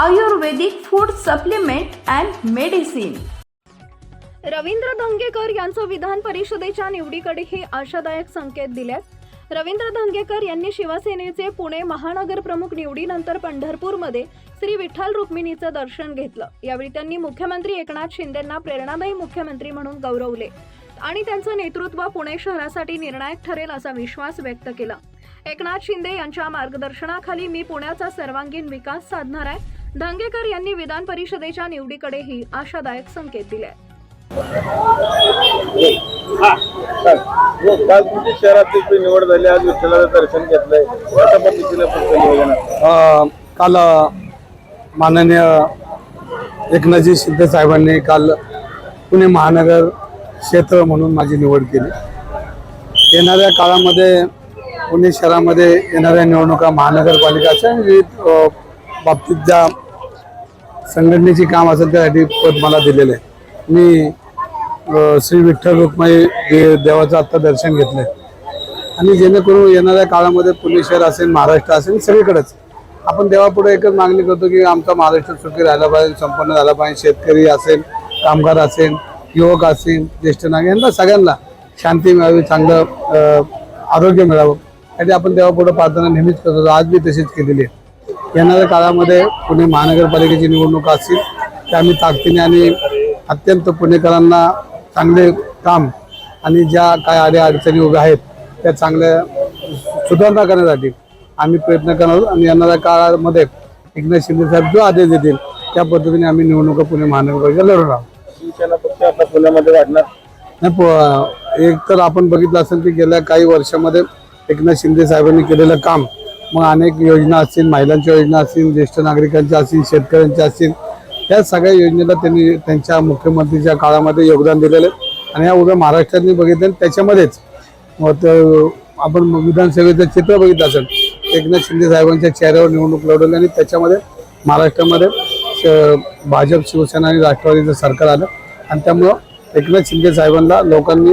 Ayurvedic food supplement and medicine. Ravindra Dhangekar यांचं विधान परिषदेच्या निवडीकडेही आशादायक संकेत दिलेत. रवींद्र धंगेकर यांनी शिवसेनेचे पुणे महानगर प्रमुख निवडीनंतर पंढरपूरमध्ये श्री विठ्ठल रुक्मिणीचं दर्शन घेतलं. यावेळी त्यांनी मुख्यमंत्री एकनाथ शिंदेंना प्रेरणादायी मुख्यमंत्री म्हणून गौरवले आणि त्यांचं नेतृत्व पुणे शहरासाठी निर्णायक ठरेल असा विश्वास व्यक्त केला. एकनाथ शिंदे यांच्या मार्गदर्शनाखाली मी पुण्याचा सर्वांगीण विकास साधणार आहे. धंगेकर यांनी विधान परिषदेच्या निवडीकडेही आशादायक संकेत दिले. निवड झाली आज विठ्ठलाचं दर्शन घेतलंय. काल माननीय एकनाथजी शिंदे साहेबांनी काल पुणे महानगर क्षेत्र म्हणून माझी निवड केली. येणाऱ्या काळामध्ये पुणे शहरामध्ये येणाऱ्या निवडणुका महानगरपालिकाच्या विविध बाबतीत ज्या संघटनेची काम असेल त्यासाठी पद मला दिलेलं आहे. मी श्री विठ्ठल रुक्माई दे- देवाचं आत्ता दर्शन घेतलंय. आणि जेणेकरून येणाऱ्या काळामध्ये पुणे शहर असेल महाराष्ट्र असेल सगळीकडेच. आपण देवापुढे एकच मागणी करतो की आमचा महाराष्ट्र सुखी राहिला पाहिजे संपन्न झाला पाहिजे शेतकरी असेल कामगार असेल युवक असेल ज्येष्ठ नागरिक यांना सगळ्यांना शांती मिळावी चांगलं आरोग्य मिळावं. यासाठी आपण देवापुढे प्रार्थना नेहमीच करतो. आज बी तशीच केलेली आहे. येणाऱ्या काळामध्ये पुणे महानगरपालिकेची निवडणूक असतील त्या आम्ही ताकदीने आणि अत्यंत पुणेकरांना चांगले काम आणि ज्या काय अडे अडचणी उभ्या आहेत त्या चांगल्या सुधारणा करण्यासाठी आम्ही प्रयत्न करणार आहोत आणि येणाऱ्या काळामध्ये एकनाथ शिंदे साहेब जो आदेश देतील त्या पद्धतीने आम्ही निवडणुका पुणे महानगरपालिका लढवणार आहोत. शिवसेना पक्ष आता पुण्यामध्ये वाढणार? नाही प- एक तर आपण बघितलं असेल की गेल्या काही वर्षामध्ये एकनाथ शिंदे साहेबांनी केलेलं काम मग अनेक योजना असतील महिलांच्या योजना असतील ज्येष्ठ नागरिकांच्या असतील शेतकऱ्यांच्या असतील या सगळ्या योजनेला त्यांनी त्यांच्या मुख्यमंत्रीच्या काळामध्ये योगदान दिलेलं आहे. आणि या उद्या महाराष्ट्रातनी बघितलं आणि त्याच्यामध्येच मग आपण विधानसभेचं चित्र बघितलं असेल. एकनाथ शिंदे साहेबांच्या चेहऱ्यावर निवडणूक लढवली आणि त्याच्यामध्ये महाराष्ट्रामध्ये भाजप शिवसेना आणि राष्ट्रवादीचं सरकार आलं. आणि त्यामुळं एकनाथ शिंदे साहेबांना लोकांनी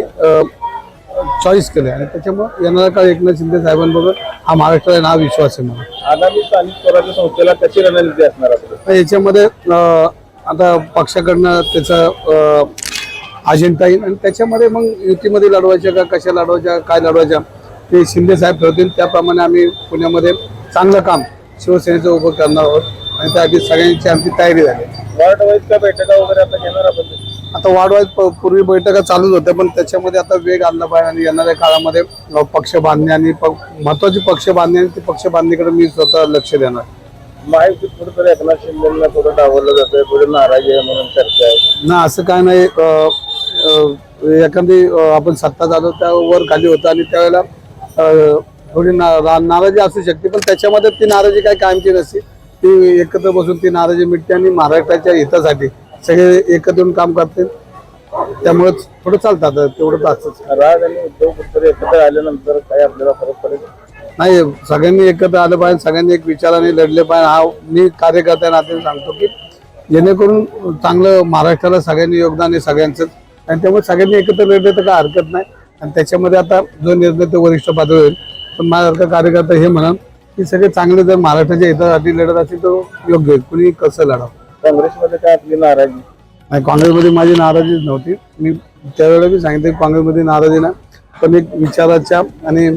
चॉईस केलं आणि त्याच्यामुळं येणारा काळ एकनाथ शिंदे साहेबांबरोबर हा महाराष्ट्राला हा विश्वास आहे मला आगामी स्थानिक स्वराज्य संस्थेला कशी रणनीती असणार याच्यामध्ये आता पक्षाकडनं त्याचा अजेंडा येईल. आणि त्याच्यामध्ये मग युतीमध्ये लढवायच्या का कशा लढवायच्या काय लढवायच्या ते शिंदे साहेब ठरवतील. त्याप्रमाणे आम्ही पुण्यामध्ये चांगलं काम शिवसेनेचं उभं करणार आहोत. आणि त्यासाठी सगळ्यांची आमची तयारी झाली. वाईज का बैठका वगैरे आता घेणार आपण? आता वाढवायच पूर्वी बैठका चालूच होत्या पण त्याच्यामध्ये आता वेग आणला पाहिजे आणि येणाऱ्या काळामध्ये पक्ष बांधणे आणि महत्वाची पक्ष बांधणे आणि ती पक्ष बांधणीकडे मी स्वतः लक्ष देणार. कुठेतरी एकनाथ थोडं जातंय थोडी नाराजी आहे म्हणून चर्चा आहे. ना असं काय नाही एखादी आपण सत्ता चालू त्यावर खाली होतं आणि त्यावेळेला थोडी नाराजी असू शकते पण त्याच्यामध्ये ती नाराजी काय कायमची नसते. ती एकत्र बसून ती नाराजी मिटते आणि महाराष्ट्राच्या हितासाठी सगळे एकत्र येऊन काम करते त्यामुळे थोडं चालतात तेवढं असतंच राज आणि उद्धव कुठेतरी एकत्र आल्यानंतर काय आपल्याला फरक पडेल? नाही सगळ्यांनी एकत्र आलं पाहिजे सगळ्यांनी एक विचाराने लढले पाहिजे. हा मी कार्यकर्त्या नात्याने सांगतो की जेणेकरून चांगलं महाराष्ट्राला सगळ्यांनी योगदान आहे सगळ्यांचं आणि त्यामुळे सगळ्यांनी एकत्र लढले तर काय हरकत नाही. आणि त्याच्यामध्ये आता जो निर्णय तो वरिष्ठ पातळी होईल पण माझ्यासारखा कार्यकर्ता हे म्हणाल की सगळे चांगले जर महाराष्ट्राच्या हितासाठी लढत असतील तर योग्य होईल. कुणी कसं लढावं. काँग्रेसमध्ये काय आपली नाराजी? नाही काँग्रेसमध्ये माझी नाराजीच नव्हती. मी त्यावेळेला मी सांगितलं काँग्रेसमध्ये नाराजी नाही. पण एक विचाराच्या आणि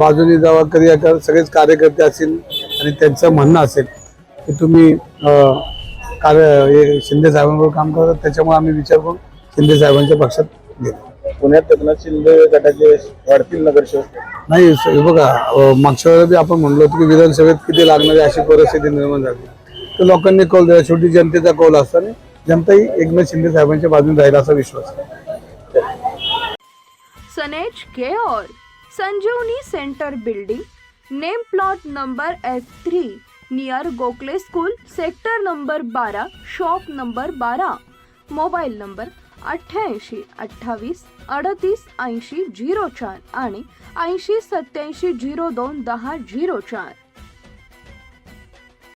बाजूने जेव्हा कधी एका सगळेच कार्यकर्ते असतील आणि त्यांचं म्हणणं असेल की तुम्ही कार्य हे शिंदे साहेबांबरोबर काम करतात त्याच्यामुळे आम्ही विचार करून शिंदे साहेबांच्या पक्षात गेलो पुण्यात एकनाथ शिंदे गटाचे वाढतील नगरसेवक? नाही बघा मागच्या वेळेला बी आपण म्हणलो होतो की विधानसभेत किती लागणारी अशी परिस्थिती निर्माण झाली. तर लोकांनी कौल दिला. शेवटी जनतेचा कौल असतो आणि जनता ही एकनाथ शिंदे साहेबांच्या बाजूने राहील असा विश्वास सनेज केओर Sanjeevani centre building name plot number S three near Gokhale school sector number बारा शॉप नंबर बारा मोबाईल नंबर अठ्ठ्याऐंशी अठ्ठावीस अडतीस ऐंशी झिरो चार आणि ऐंशी सत्याऐंशी झिरो दोन दहा झिरो चार.